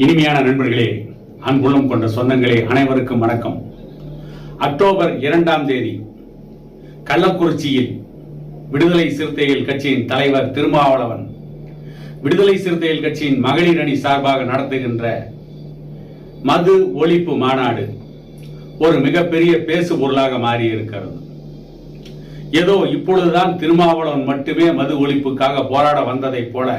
இனிமையான நண்பர்களே அன்புள்ளம் கொண்ட சொந்தங்களே அனைவருக்கும் வணக்கம். அக்டோபர் இரண்டாம் தேதி கள்ளக்குறிச்சியில் விடுதலை சிறுத்தைகள் கட்சியின் தலைவர் திருமாவளவன் விடுதலை சிறுத்தைகள் கட்சியின் மகளிர் அணி சார்பாக நடத்துகின்ற மது ஒழிப்பு மாநாடு ஒரு மிகப்பெரிய பேசு பொருளாக மாறி இருக்கிறது ஏதோ இப்பொழுதுதான் திருமாவளவன் மட்டுமே மது ஒழிப்புக்காக போராட வந்ததைப் போல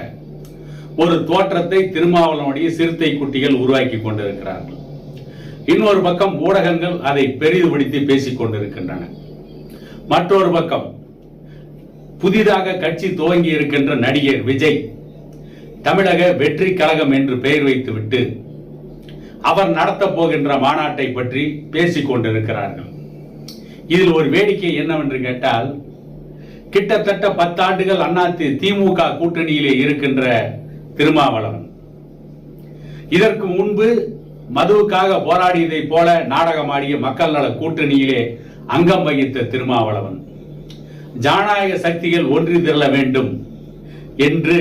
ஒரு தோற்றத்தை திருமாவளவனுடைய சிறுத்தை குட்டிகள் உருவாக்கி கொண்டிருக்கிறார்கள். இன்னொரு பக்கம் ஊடகங்கள் அதை பெரிதுபடுத்தி பேசிக் கொண்டிருக்கின்றன. மற்றொரு பக்கம் புதிதாக கட்சி துவங்கி இருக்கின்ற நடிகர் விஜய் தமிழக வெற்றி கழகம் என்று பெயர் வைத்துவிட்டு அவர் நடத்தப் போகின்ற மாநாட்டை பற்றி பேசிக் கொண்டிருக்கிறார்கள். இதில் ஒரு வேடிக்கை என்னவென்று கேட்டால் கிட்டத்தட்ட பத்தாண்டுகள் அண்ணா திமுக கூட்டணியிலே இருக்கின்ற திருமாவளவன். இதற்கு முன்பு மதுவுக்காக போராடியதைப் போல நாடகமாடிய மக்கள் நல கூட்டணியிலே அங்கம் வகித்த திருமாவளவன். ஜனநாயக சக்திகள் ஒன்றி திரள வேண்டும் என்று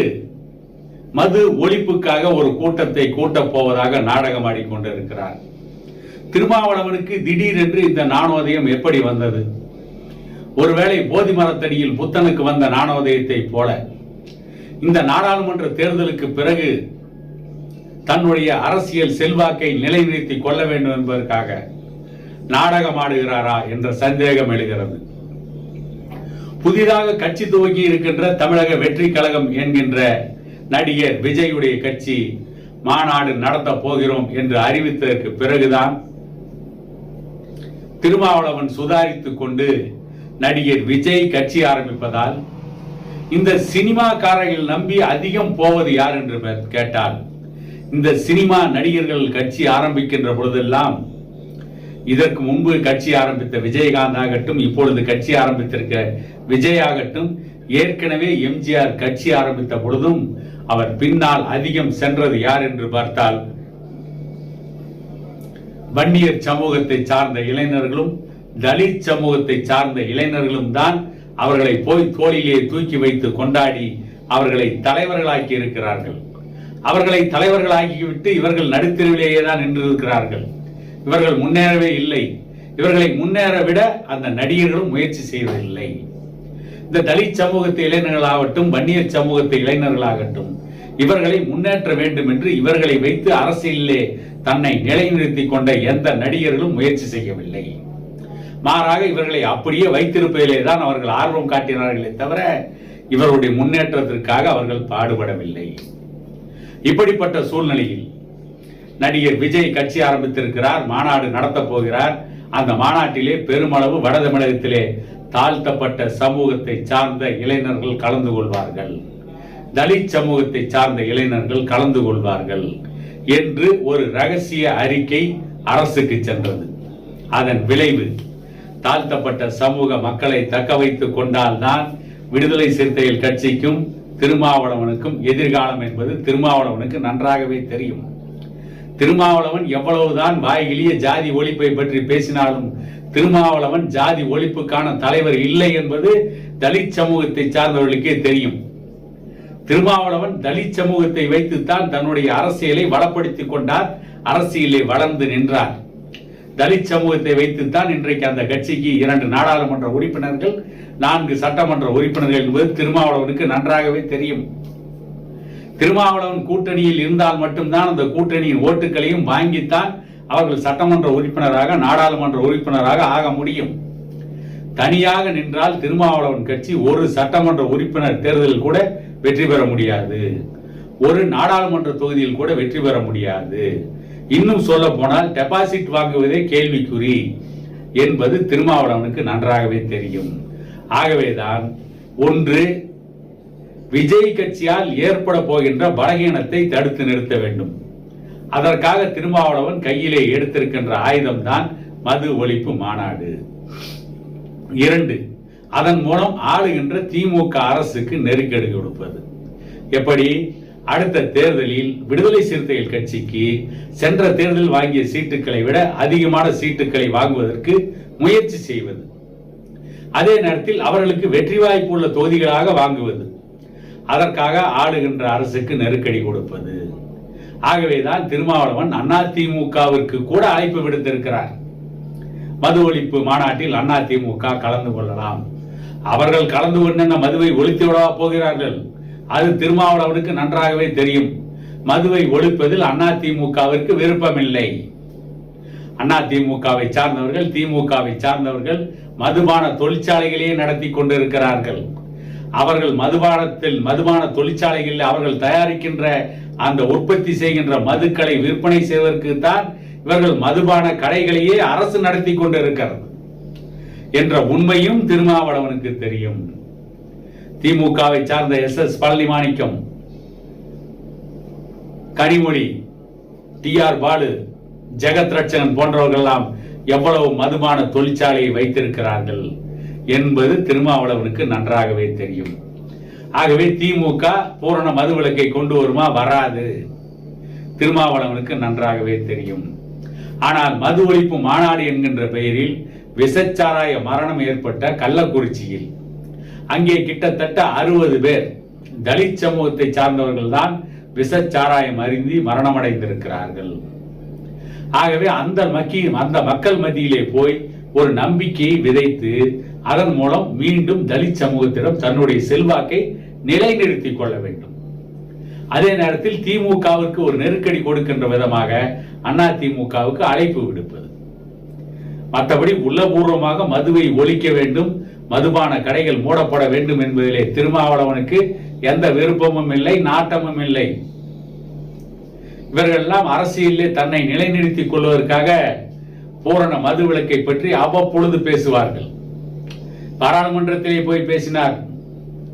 மது ஒழிப்புக்காக ஒரு கூட்டத்தை கூட்டப் போவதாக நாடகமாடி கொண்டிருக்கிறார். திருமாவளவனுக்கு திடீரென்று இந்த நாணோதயம் எப்படி வந்தது? ஒருவேளை போதி மரத்தடியில் புத்தனுக்கு வந்த நாணோதயத்தைப் போல இந்த நாடாளுமன்ற தேர்தலுக்கு பிறகு தன்னுடைய அரசியல் செல்வாக்கை நிலைநிறுத்திக் கொள்ள வேண்டும் என்பதற்காக நாடகமாடுகிறாரா என்ற சந்தேகம் எழுகிறது. புதிதாக கட்சி துவங்கி இருக்கின்ற தமிழக வெற்றி கழகம் என்கின்ற நடிகர் விஜயுடைய கட்சி மாநாடு நடத்த போகிறோம் என்று அறிவித்ததற்கு பிறகுதான் திருமாவளவன் சுதாரித்துக் கொண்டு நடிகர் விஜய் கட்சி ஆரம்பிப்பதால் இந்த சினிமாக்காரர்கள் நம்பி அதிகம் போவது யார் என்று பே- கேட்டால் இந்த சினிமா நடிகர்கள் கட்சி ஆரம்பிக்கின்ற பொழுதெல்லாம் இதற்கு முன்பு கட்சி ஆரம்பித்த விஜயகாந்த் ஆகட்டும் இப்பொழுது கட்சி ஆரம்பித்திருக்க விஜய் ஆகட்டும் ஏற்கனவே எம்ஜிஆர் கட்சி ஆரம்பித்த பொழுதும் அவர் பின்னால் அதிகம் சென்றது யார் என்று பார்த்தால் வன்னியர் சமூகத்தை சார்ந்த இளைஞர்களும் தலித் சமூகத்தை சார்ந்த இளைஞர்களும் தான் அவர்களை போய் தோளிலே தூக்கி வைத்து கொண்டாடி அவர்களை தலைவர்களாக்கி இருக்கிறார்கள். அவர்களை தலைவர்களாக்கிவிட்டு இவர்கள் நடுத்தெருவிலேயே தான் நின்று இருக்கிறார்கள் இவர்கள் முன்னேறவே இல்லை. இவர்களை முன்னேற விட அந்த நடிகர்களும் முயற்சி செய்வதில்லை. இந்த தலித் சமூகத்து இளைஞர்களாகட்டும் வன்னியர் சமூகத்து இளைஞர்களாகட்டும் இவர்களை முன்னேற்ற வேண்டும் என்று இவர்களை வைத்து அரசியலிலே தன்னை நிலைநிறுத்திக் கொண்ட எந்த நடிகர்களும் முயற்சி செய்யவில்லை. மாறாக இவர்களை அப்படியே வைத்திருப்பதிலே தான் அவர்கள் ஆர்வம் காட்டினார்களே தவிர இவருடைய முன்னேற்றத்திற்காக அவர்கள் பாடுபடவில்லை. இப்படிப்பட்ட சூழ்நிலையில் நடிகர் விஜய் கட்சி ஆரம்பித்திருக்கிறார் மாநாடு நடத்தப் போகிறார். அந்த மாநாட்டிலே பெருமளவு வட தமிழகத்திலே தாழ்த்தப்பட்ட சமூகத்தை சார்ந்த இளைஞர்கள் கலந்து கொள்வார்கள். தலித் சமூகத்தை சார்ந்த இளைஞர்கள் கலந்து கொள்வார்கள் என்று ஒரு ரகசிய அறிக்கை அரசுக்கு சென்றது. அதன் விளைவு தாழ்த்தப்பட்ட சமூக மக்களை தக்க வைத்துக் கொண்டால்தான் விடுதலை சிறுத்தைகள் கட்சிக்கும் திருமாவளவனுக்கும் எதிர்காலம் என்பது திருமாவளவனுக்கு நன்றாகவே தெரியும். திருமாவளவன் எவ்வளவுதான் வாய்கிலிய ஜாதி ஒழிப்பை பற்றி பேசினாலும் திருமாவளவன் ஜாதி ஒழிப்புக்கான தலைவர் இல்லை என்பது தலித் சமூகத்தை சார்ந்தவர்களுக்கே தெரியும். திருமாவளவன் தலித் சமூகத்தை வைத்துத்தான் தன்னுடைய அரசியலை வளப்படுத்திக் கொண்டார் அரசியலை வளர்ந்து நின்றார். தலித் சமூகத்தை வைத்துத்தான் இன்றைக்கு அந்த கட்சிக்கு இரண்டு நாடாளுமன்ற உறுப்பினர்கள் நான்கு சட்டமன்ற உறுப்பினர்கள் என்பது திருமாவளவனுக்கு நன்றாகவே தெரியும். திருமாவளவன் கூட்டணியில் இருந்தால் மட்டும்தான் அந்த கூட்டணியின் ஓட்டுகளையும் வாங்கித்தான் அவர்கள் சட்டமன்ற உறுப்பினராக நாடாளுமன்ற உறுப்பினராக ஆக முடியும். தனியாக நின்றால் திருமாவளவன் கட்சி ஒரு சட்டமன்ற உறுப்பினர் தேர்தலில் கூட வெற்றி பெற முடியாது. ஒரு நாடாளுமன்ற தொகுதியில் கூட வெற்றி பெற முடியாது. இன்னும் சொல்ல போனால் டெபாசிட் வாங்குவதே கேள்விக்குறி என்பது திருமாவளவனுக்கு நன்றாகவே தெரியும். ஆகவேதான் ஒன்று விஜய் கட்சியால் ஏற்பட போகின்ற பலகீனத்தை தடுத்து நிறுத்த வேண்டும். அதற்காக திருமாவளவன் கையிலே எடுத்திருக்கின்ற ஆயுதம்தான் மது ஒழிப்பு மாநாடு. இரண்டு அதன் மூலம் ஆளுகின்ற திமுக அரசுக்கு நெருக்கடி கொடுப்பது. எப்படி? அடுத்த தேர்தலில் விடுதலை சிறுத்தைகள் கட்சிக்கு சென்ற தேர்தல் வாங்கிய சீட்டுகளை விட அதிகமான சீட்டுகளை வாங்குவதற்கு முயற்சி செய்வது. அதே நேரத்தில் அவர்களுக்கு வெற்றி வாய்ப்பு உள்ள தொகுதிகளாக வாங்குவது. அதற்காக ஆளுகின்ற அரசுக்கு நெருக்கடி கொடுப்பது. ஆகவேதான் திருமாவளவன் அதிமுகவிற்கு கூட அழைப்பு விடுத்திருக்கிறார். மது ஒழிப்பு மாநாட்டில் அதிமுக கலந்து கொள்ளலாம். அவர்கள் கலந்து கொண்டு மதுவை ஒழித்து விடவா போகிறார்கள்? அது திருமாவளவனுக்கு நன்றாகவே தெரியும். மதுவை ஒழிப்பதில் அதிமுகவிற்கு விருப்பமில்லை. அதிமுகவை சார்ந்தவர்கள் திமுகவை சார்ந்தவர்கள் மதுபான தொழிற்சாலைகளையே நடத்தி கொண்டிருக்கிறார்கள். அவர்கள் மதுபானத்தில் மதுபான தொழிற்சாலைகளில் அவர்கள் தயாரிக்கின்ற அந்த உற்பத்தி செய்கின்ற மதுக்களை விற்பனை செய்வதற்கு தான் இவர்கள் மதுபான கடைகளையே அரசு நடத்தி கொண்டிருக்கிறது என்ற உண்மையும் திருமாவளவனுக்கு தெரியும். திமுகவை சார்ந்த S S Palanimanickam Kanimozhi T R Baalu Jagath Ratchagan போன்றவர்கள் எல்லாம் எவ்வளவு மதுபான தொழிற்சாலையை வைத்திருக்கிறார்கள் என்பது திருமாவளவனுக்கு நன்றாகவே தெரியும். ஆகவே திமுக பூரண மதுவிலக்கை கொண்டு வருமா? வராது. திருமாவளவனுக்கு நன்றாகவே தெரியும். ஆனால் மது ஒழிப்பு மாநாடு என்கின்ற பெயரில் விசச்சாராய மரணம் ஏற்பட்ட கள்ளக்குறிச்சியில் அங்கே கிட்டத்தட்ட அறுபது பேர் தலித் சமூகத்தை சார்ந்தவர்கள் தான் விசச்சாராயம் அருந்தி மரணமடைந்திருக்கிறார்கள். ஆகவே அந்த மக்கி அந்த மக்கள் மத்தியிலே போய் ஒரு நம்பிக்கையை விதைத்து அதன் மூலம் மீண்டும் தலித் சமூகத்திடம் தன்னுடைய செல்வாக்கை நிலைநிறுத்திக் கொள்ள வேண்டும். அதே நேரத்தில் திமுகவிற்கு ஒரு நெருக்கடி கொடுக்கின்ற விதமாக அண்ணா திமுகவுக்கு அழைப்பு விடுப்பது. மற்றபடி உள்ளபூர்வமாக மதுவை ஒழிக்க வேண்டும் மதுபான கடைகள் மூடப்பட வேண்டும் என்பதிலே திருமாவளவனுக்கு எந்த விருப்பமும் இல்லை நாட்டமும் இல்லை. இவர்கள் எல்லாம் அரசியலிலே தன்னை நிலைநிறுத்திக் கொள்வதற்காக பூரண மது விளக்கை பற்றி அவ்வப்பொழுது பேசுவார்கள். பாராளுமன்றத்திலே போய் பேசினார்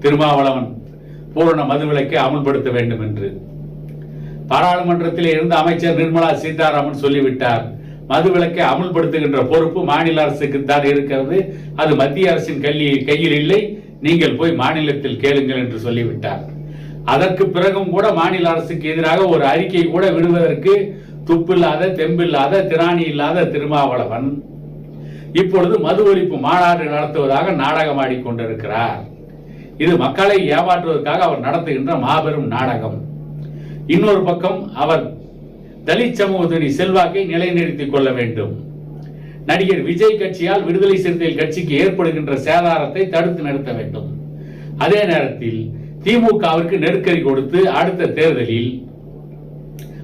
திருமாவளவன் பூரண மது விலக்கை அமல்படுத்த வேண்டும் என்று. பாராளுமன்றத்தில் இருந்த அமைச்சர் நிர்மலா சீதாராமன் சொல்லிவிட்டார் மதுவிலக்கை அமுல்படுத்துகின்ற பொறுப்பு மாநில அரசுக்கு தான் இருக்கிறது. அது மத்திய அரசின் கல்வி கையில் இல்லை. நீங்கள் போய் மாநிலத்தில் கேளுங்கள் என்று சொல்லிவிட்டார். அதற்கு பிறகும் கூட மாநில அரசுக்கு எதிராக ஒரு அறிக்கை கூட விடுவதற்கு துப்பில்லாத தெம்பில்லாத திராணி இல்லாத திருமாவளவன் இப்பொழுது மது ஒழிப்பு மாநாடு நடத்துவதாக நாடகமாடி ஆடிக்கொண்டிருக்கிறார். இது மக்களை ஏமாற்றுவதற்காக அவர் நடத்துகின்ற மாபெரும் நாடகம். இன்னொரு பக்கம் அவர் தலித் சமூகத்தின் செல்வாக்கை நிலைநிறுத்திக் கொள்ள வேண்டும். நடிகர் விஜய் கட்சியால் விடுதலை சிறுத்தைகள் கட்சிக்கு ஏற்படுகின்ற சேதாரத்தை தடுத்து நிறுத்த வேண்டும். அதே நேரத்தில் திமுகவிற்கு நெருக்கடி கொடுத்து அடுத்த தேர்தலில்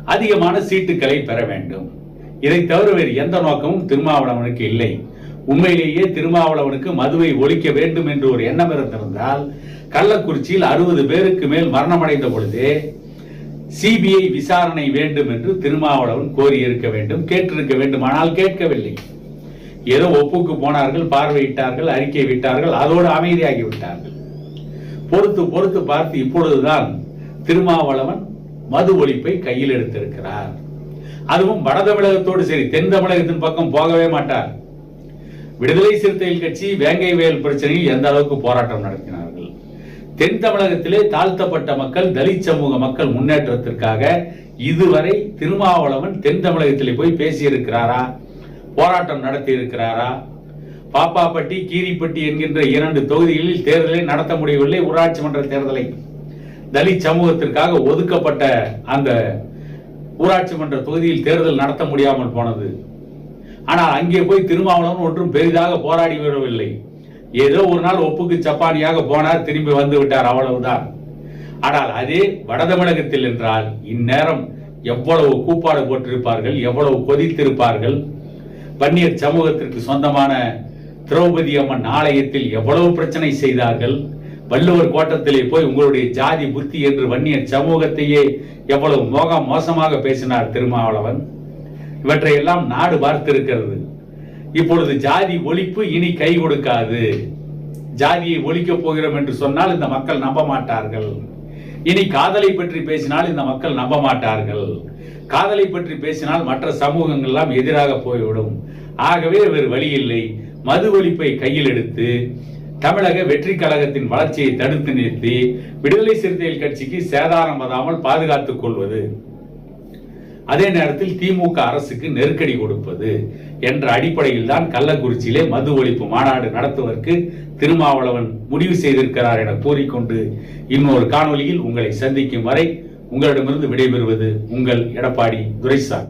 அதிகமான சீட்டுகளை பெற வேண்டும். இதை தவிர வேறு எந்த நோக்கமும் திருமாவளவனுக்கு இல்லை. உண்மையிலேயே திருமாவளவனுக்கு மதுவை ஒழிக்க வேண்டும் என்று ஒரு எண்ணம் இருந்திருந்தால் கள்ளக்குறிச்சியில் அறுபது பேருக்கு மேல் மரணமடைந்த பொழுதே சிபிஐ விசாரணை வேண்டும் என்று திருமாவளவன் கோரியிருக்க வேண்டும் கேட்டிருக்க வேண்டும். ஆனால் கேட்கவில்லை. ஏதோ ஒப்புக்கு போனார்கள் பார்வையிட்டார்கள் அறிக்கை விட்டார்கள் அதோடு அமைதியாகி விட்டார்கள் பொறுத்து பொறுத்து பார்த்து இப்பொழுதுதான் திருமாவளவன் மது ஒழிப்பை கையில் எடுத்திருக்கிறார். அதுவும் வட தமிழகத்தோடு சரி தென் தமிழகத்தின் பக்கம் போகவே மாட்டார். விடுதலை சிறுத்தைகள் கட்சி வேங்கை வயல் பிரச்சனையில் எந்த அளவுக்கு போராட்டம் நடத்தினார்? தென் தமிழகத்திலே தாழ்த்தப்பட்ட மக்கள் தலித் சமூக மக்கள் முன்னேற்றத்திற்காக இதுவரை திருமாவளவன் தென் தமிழகத்திலே போய் பேசியிருக்கிறாரா? போராட்டம் நடத்தி இருக்கிறாரா பாப்பாப்பட்டி கீரிப்பட்டி என்கின்ற இரண்டு தொகுதிகளில் தேர்தலை நடத்த முடியவில்லை ஊராட்சி மன்ற தேர்தலை. தலித் சமூகத்திற்காக ஒதுக்கப்பட்ட அந்த ஊராட்சி மன்ற தொகுதியில் தேர்தல் நடத்த முடியாமல் போனது. ஆனால் அங்கே போய் திருமாவளவன் ஒன்றும் பெரிதாக போராடி வரவில்லை. ஏதோ ஒரு நாள் ஒப்புக்கு சப்பானியாக போனார் திரும்பி வந்து விட்டார் அவ்வளவுதான். ஆனால் அதே வட தமிழகத்தில் என்றால் இந்நேரம் எவ்வளவு கூப்பாடு போட்டிருப்பார்கள் எவ்வளவு கொதித்திருப்பார்கள் வன்னியர் சமூகத்திற்கு சொந்தமான திரௌபதி அம்மன் ஆலயத்தில் எவ்வளவு பிரச்சனை செய்தார்கள் வள்ளுவர் கோட்டத்திலே போய் உங்களுடைய ஜாதி புத்தி என்று வன்னியர் சமூகத்தையே எவ்வளவு மோக மோசமாக பேசினார் திருமாவளவன். இவற்றையெல்லாம் நாடு பார்த்திருக்கிறது. இப்பொழுது ஜாதி ஒழிப்பு இனி கை கொடுக்காது. ஜாதியை ஒழிக்கப் போகிறோம் என்று சொன்னால் இந்த மக்கள் நம்ப மாட்டார்கள். இனி காதலை பற்றி பேசினால் இந்த மக்கள் நம்ப மாட்டார்கள். காதலை பற்றி பேசினால் மற்ற சமூகங்கள்லாம் எதிராக போய்விடும். ஆகவே வேறு வழி இல்லை. மது ஒழிப்பை கையில் எடுத்து தமிழக வெற்றி கழகத்தின் வளர்ச்சியை தடுத்து நிறுத்தி விடுதலை சிறுத்தைகள் கட்சிக்கு சேதாரம் வராமல் பாதுகாத்துக் கொள்வது. அதே நேரத்தில் திமுக அரசுக்கு நெருக்கடி கொடுப்பது என்ற அடிப்படையில் தான் கள்ளக்குறிச்சியிலே மது ஒழிப்பு மாநாடு நடத்துவதற்கு திருமாவளவன் முடிவு செய்திருக்கிறார் என கூறிக்கொண்டு இன்னொரு காணொளியில் உங்களை சந்திக்கும் வரை உங்களிடமிருந்து விடைபெறுவது உங்கள் எடப்பாடி துரைசாமி.